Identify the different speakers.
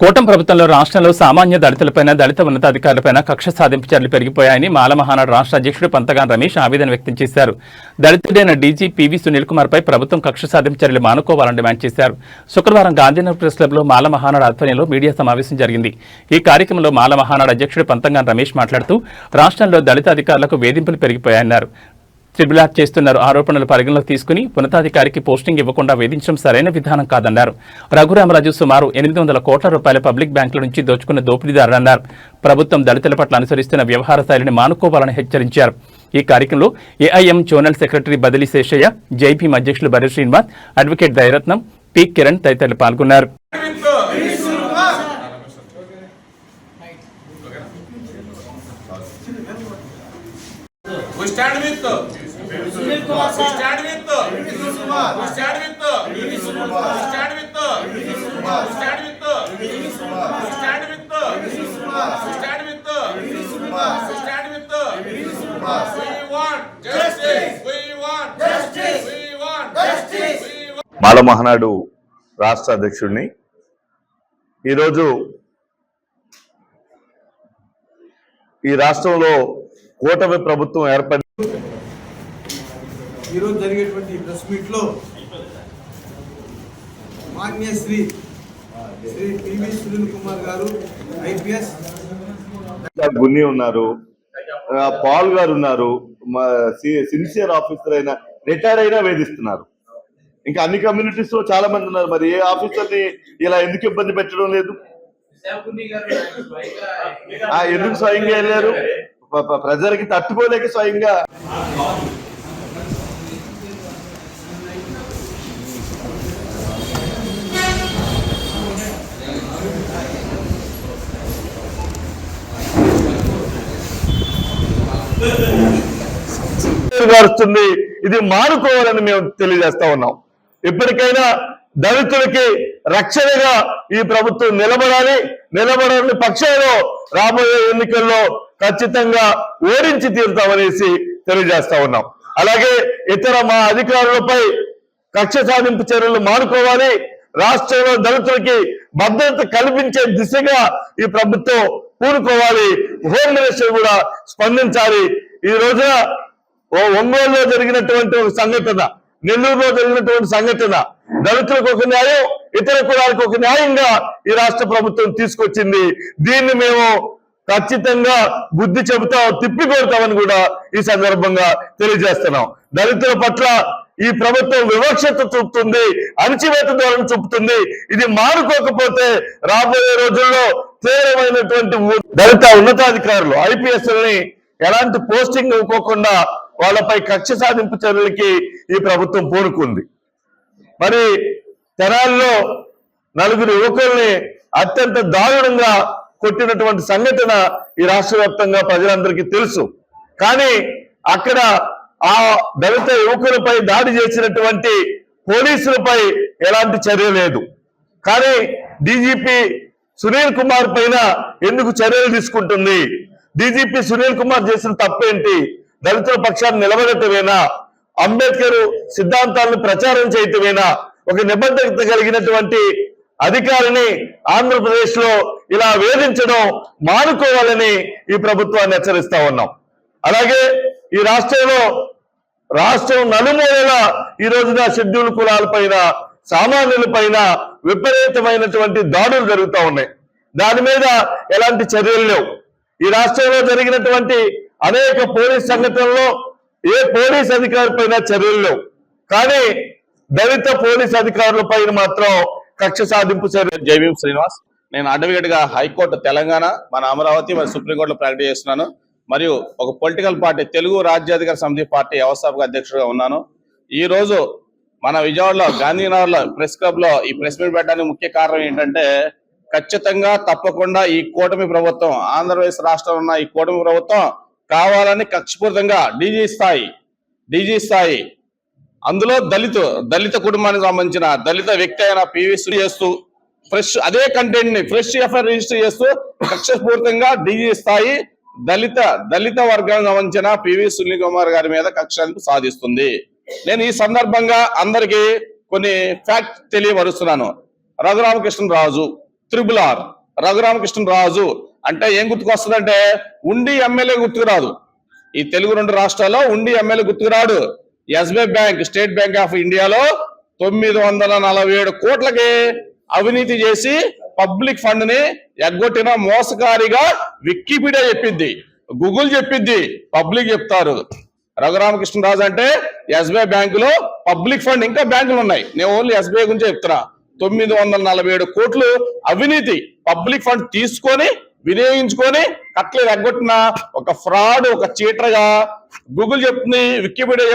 Speaker 1: కూటమి ప్రభుత్వంలో రాష్ట్రంలో సామాన్య దళితులపైన దళిత ఉన్నతాధికారులపైన కక్ష సాధింపు చర్యలు పెరిగిపోయాయని మాలమహానాడు రాష్ట్ర అధ్యక్షుడు పంతగాన్ రమేష్ ఆవేదన వ్యక్తం చేశారు. దళితుడైన డీజీ పివి సునీల్ కుమార్ పై ప్రభుత్వం కక్ష సాధింపు చర్యలు మానుకోవాలని డిమాండ్ చేశారు. శుక్రవారం గాంధీనగర్ ప్రెస్ క్లబ్లో మాలమహానాడు ఆధ్వర్యంలో మీడియా సమావేశం జరిగింది. ఈ కార్యక్రమంలో మాలమహానాడు అధ్యక్షుడు పంతంగాన్ రమేష్ మాట్లాడుతూ రాష్ట్రంలో దళిత అధికారులకు వేధింపులు పెరిగిపోయాయన్నారు. ట్రిబుల్ ఆర్ చేస్తున్నారు. ఆరోపణలు పరిగణలోకి తీసుకుని ఉన్నతాధికారికి పోస్టింగ్ ఇవ్వకుండా వేధించడం సరైన విధానం కాదన్నారు. రఘురామరాజు సుమారు ఎనిమిది వందల కోట్ల రూపాయల పబ్లిక్ బ్యాంకుల నుంచి దోచుకున్న దోపిడీదారులన్నారు ప్రభుత్వం దళితుల పట్ల అనుసరిస్తున్న వ్యవహార శైలిని మానుకోవాలని హెచ్చరించారు. ఈ కార్యక్రమంలో ఏఐఎం జోనల్ సెక్రటరీ బదిలీ శేషయ్య జైపీఎం అధ్యక్షులు బరి శ్రీనివాస్ అడ్వకేట్ దయరత్నం పి కిరణ్ తదితరులు పాల్గొన్నారు.
Speaker 2: మాలమహనాడు రాష్ట్ర అధ్యక్షుడిని ఈరోజు ఈ రాష్ట్రంలో కూటమి ప్రభుత్వం ఏర్పడి
Speaker 3: ఈరోజు జరిగేటువంటి ఈ ప్రెస్ మీట్లో మాన్య శ్రీ శ్రీ పివి సునీల్ కుమార్ గారు ఐపీఎస్
Speaker 2: గున్ని ఉన్నారు. పాల్ గారు ఉన్నారు. మా సి- సిన్సియర్ ఆఫీసర్ అయిన రిటైర్ అయినా వేధిస్తున్నారు. ఇంకా అన్ని కమ్యూనిటీస్లో చాలా మంది ఉన్నారు. మరి ఏ ఆఫీసర్ని ఇలా ఎందుకు ఇబ్బంది పెట్టడం లేదు? ఎందుకు స్వయంగా వెళ్ళారు? ప్రజలకి తట్టుకోలేక స్వయంగా గారుస్తుంది ఇది మానుకోవాలని మేము తెలియజేస్తా ఉన్నాం. ఇప్పటికైనా దళితులకి రక్షణగా ఈ ప్రభుత్వం నిలబడాలి. నిలబడని పక్షంలో రాబోయే ఎన్నికల్లో ఖచ్చితంగా ఓడించి తీరుతామనేసి తెలియజేస్తా ఉన్నాం. అలాగే ఇతర మా అధికారులపై కక్ష సాధింపు చర్యలు మానుకోవాలి. రాష్ట్రంలో దళితులకి భద్రత కల్పించే దిశగా ఈ ప్రభుత్వం పూనుకోవాలి. హోమ్ మినిస్టర్ కూడా స్పందించాలి. ఈ రోజున ఓ ఒంగోలులో జరిగినటువంటి ఒక సంఘటన నెల్లూరులో జరిగినటువంటి సంఘటన దళితులకు ఒక న్యాయం ఇతర కులాలకు ఒక న్యాయంగా ఈ రాష్ట్ర ప్రభుత్వం తీసుకొచ్చింది. దీన్ని మేము ఖచ్చితంగా బుద్ధి చెబుతాం తిప్పి కొడతామని కూడా ఈ సందర్భంగా తెలియజేస్తున్నాం. దళితుల పట్ల ఈ ప్రభుత్వం వివక్షత చూపుతుంది అణచివేత ధోరణి చూపుతుంది. ఇది మానుకోకపోతే రాబోయే రోజుల్లో తీవ్రమైనటువంటి దళిత ఉన్నతాధికారులు ఐపీఎస్ ఎలాంటి పోస్టింగ్ ఇవ్వకోకుండా వాళ్ళపై కక్ష సాధింపు చర్యలకి ఈ ప్రభుత్వం పూనుకుంది. మరి తెరాల్లో నలుగురు యువకుల్ని అత్యంత దారుణంగా కొట్టినటువంటి సంఘటన ఈ రాష్ట్ర వ్యాప్తంగా ప్రజలందరికీ తెలుసు. కానీ అక్కడ ఆ దళిత యువకులపై దాడి చేసినటువంటి పోలీసులపై ఎలాంటి చర్య లేదు. కానీ డీజీపీ సునీల్ కుమార్ పైన ఎందుకు చర్యలు తీసుకుంటుంది? డీజీపీ సునీల్ కుమార్ చేసిన తప్పేంటి? దళితుల పక్షాన్ని నిలబడటమేనా? అంబేద్కర్ సిద్ధాంతాలను ప్రచారం చేయటమేనా? ఒక నిబద్ధత కలిగినటువంటి అధికారిని ఆంధ్రప్రదేశ్లో ఇలా వేధించడం మానుకోవాలని ఈ ప్రభుత్వాన్ని హెచ్చరిస్తా ఉన్నాం. అలాగే ఈ రాష్ట్రంలో రాష్ట్రం నలుమూలల ఈ రోజున షెడ్యూల్ కులాల పైన సామాన్యుల పైన విపరీతమైనటువంటి దాడులు జరుగుతూ ఉన్నాయి. దాని మీద ఎలాంటి చర్యలు లేవు. ఈ రాష్ట్రంలో జరిగినటువంటి అనేక పోలీస్ సంఘటనలో ఏ పోలీస్ అధికారి పైన చర్యలు లేవు. కానీ దళిత పోలీస్ అధికారుల పైన మాత్రం కక్ష సాధింపు చర్య
Speaker 4: జైవీం శ్రీనివాస్. నేను అడ్వకేట్గా హైకోర్టు తెలంగాణ మన అమరావతి మరియు సుప్రీంకోర్టులో ప్రకటన చేస్తున్నాను. మరియు ఒక పొలిటికల్ పార్టీ తెలుగు రాజ్యాధికార సమితి పార్టీ వ్యవస్థాపక అధ్యక్షుడిగా ఉన్నాను. ఈ రోజు మన విజయవాడలో గాంధీనగర్లో ప్రెస్ క్లబ్లో ఈ ప్రెస్ మీట్ పెట్టడానికి ముఖ్య కారణం ఏంటంటే ఖచ్చితంగా తప్పకుండా ఈ కూటమి ప్రభుత్వం ఆంధ్రప్రదేశ్ రాష్ట్రంలో ఉన్న ఈ కూటమి ప్రభుత్వం కావాలని కక్షపూరితంగా డీజీ స్థాయి డీజీ స్థాయి. అందులో దళిత దళిత కుటుంబానికి సంబంధించిన దళిత వ్యక్తి అయిన పివి చేస్తూ ఫ్రెష్ అదే కంటెంట్ని ఫ్రెష్ ఎఫ్ఐఆర్ రిజిస్టర్ చేస్తూ కక్షపూరితంగా డీజీ స్థాయి దళిత దళిత వర్గానికి సంబంధించిన పివి సునీల్ కుమార్ గారి మీద కక్షను సాధిస్తుంది. నేను ఈ సందర్భంగా అందరికీ కొన్ని ఫ్యాక్ట్ తెలియపరుస్తున్నాను. Raghuramakrishnaraju triple R. రఘురామకృష్ణరాజు అంటే ఏం గుర్తుకొస్తుందంటే ఉండి ఎమ్మెల్యే గుర్తుకురాదు. ఈ తెలుగు రెండు రాష్ట్రాల్లో ఉండి MLA గుర్తుకురాడు. SBI bank State Bank of ఇండియాలో తొమ్మిది వందల నలభై ఏడు కోట్లకి అవినీతి చేసి పబ్లిక్ ఫండ్ని ఎగ్గొట్టిన మోసకారిగా వికీపీడియా చెప్పింది. గూగుల్ చెప్పింది పబ్లిక్ చెప్తారు. రఘురామకృష్ణరాజు అంటే ఎస్బీఐ బ్యాంకులో పబ్లిక్ ఫండ్ ఇంకా బ్యాంకులు ఉన్నాయి నేను ఓన్లీ ఎస్బీఐ గురించి చెప్తున్నా. తొమ్మిది వందల నలభై ఏడు కోట్లు అవినీతి. పబ్లిక్ ఫండ్ తీసుకొని వినియోగించుకొని కట్లే ఎగ్గొట్టిన ఒక ఫ్రాడ్ ఒక చీటర్గా గూగుల్ చెప్తుంది వికీపీడియా